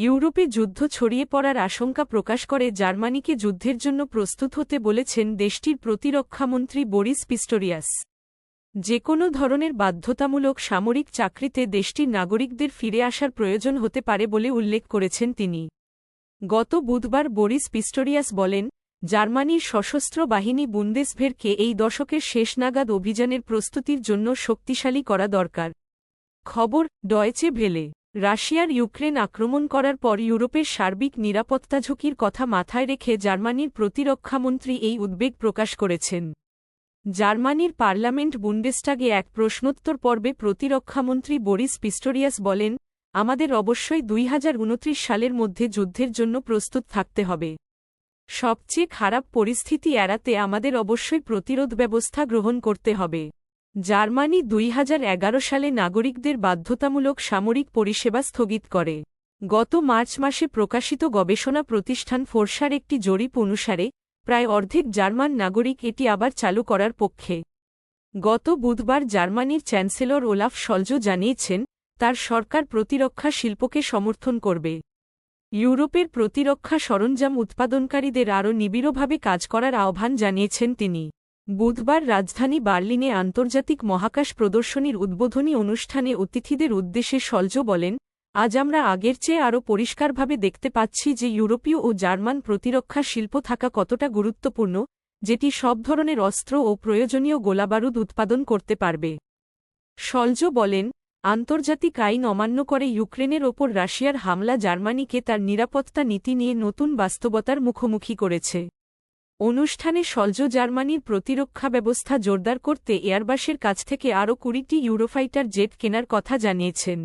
ইউরোপে যুদ্ধ ছড়িয়ে পড়ার আশঙ্কা প্রকাশ করে জার্মানিকে যুদ্ধের জন্য প্রস্তুত হতে বলেছেন দেশটির প্রতিরক্ষামন্ত্রী বরিস পিস্টোরিয়াস। যে কোনো ধরনের বাধ্যতামূলক সামরিক চাকরিতে দেশটির নাগরিকদের ফিরে আসার প্রয়োজন হতে পারে বলে উল্লেখ করেছেন তিনি। গত বুধবার বরিস পিস্টোরিয়াস বলেন, জার্মানির সশস্ত্র বাহিনী বুন্দেসভেরকে এই দশকের শেষ নাগাদ অভিযানের প্রস্তুতির জন্য শক্তিশালী করা দরকার। খবর, ডয়েচে ভেলে। রাশিয়ার ইউক্রেন আক্রমণ করার পর ইউরোপের সার্বিক নিরাপত্তা ঝুঁকির কথা মাথায় রেখে জার্মানির প্রতিরক্ষামন্ত্রী এই উদ্বেগ প্রকাশ করেছেন। জার্মানির পার্লামেন্ট বুন্ডেস্টাগে এক প্রশ্নোত্তর পর্বে প্রতিরক্ষামন্ত্রী বরিস পিস্টোরিয়াস বলেন, আমাদের অবশ্যই দুই হাজার উনত্রিশ সালের মধ্যে যুদ্ধের জন্য প্রস্তুত থাকতে হবে। সবচেয়ে খারাপ পরিস্থিতি এড়াতে আমাদের অবশ্যই প্রতিরোধ ব্যবস্থা গ্রহণ করতে হবে। জার্মানি দুই হাজার এগারো সালে নাগরিকদের বাধ্যতামূলক সামরিক পরিষেবা স্থগিত করে। গত মার্চ মাসে প্রকাশিত গবেষণা প্রতিষ্ঠান ফোর্সার একটি জরিপ অনুসারে, প্রায় অর্ধেক জার্মান নাগরিক এটি আবার চালু করার পক্ষে। গত বুধবার জার্মানির চ্যান্সেলর ওলাফ সলজো জানিয়েছেন, তার সরকার প্রতিরক্ষা শিল্পকে সমর্থন করবে। ইউরোপের প্রতিরক্ষা সরঞ্জাম উৎপাদনকারীদের আরও নিবিড়ভাবে কাজ করার আহ্বান জানিয়েছেন তিনি। বুধবার রাজধানী বার্লিনে আন্তর্জাতিক মহাকাশ প্রদর্শনীর উদ্বোধনী অনুষ্ঠানে অতিথিদের উদ্দেশ্যে সলজ বলেন, আজ আমরা আগের চেয়ে আরও পরিষ্কারভাবে দেখতে পাচ্ছি যে ইউরোপীয় ও জার্মান প্রতিরক্ষা শিল্প থাকা কতটা গুরুত্বপূর্ণ, যেটি সব ধরনের অস্ত্র ও প্রয়োজনীয় গোলাবারুদ উৎপাদন করতে পারবে। সলজ বলেন, আন্তর্জাতিক আইন অমান্য করে ইউক্রেনের ওপর রাশিয়ার হামলা জার্মানিকে তার নিরাপত্তা নীতি নিয়ে নতুন বাস্তবতার মুখোমুখি করেছে। অনুষ্ঠানে সলজ জার্মানির প্রতিরক্ষা ব্যবস্থা জোরদার করতে এয়ারবাসের কাছ থেকে আরও কুড়িটি ইউরোফাইটার জেট কেনার কথা জানিয়েছেন।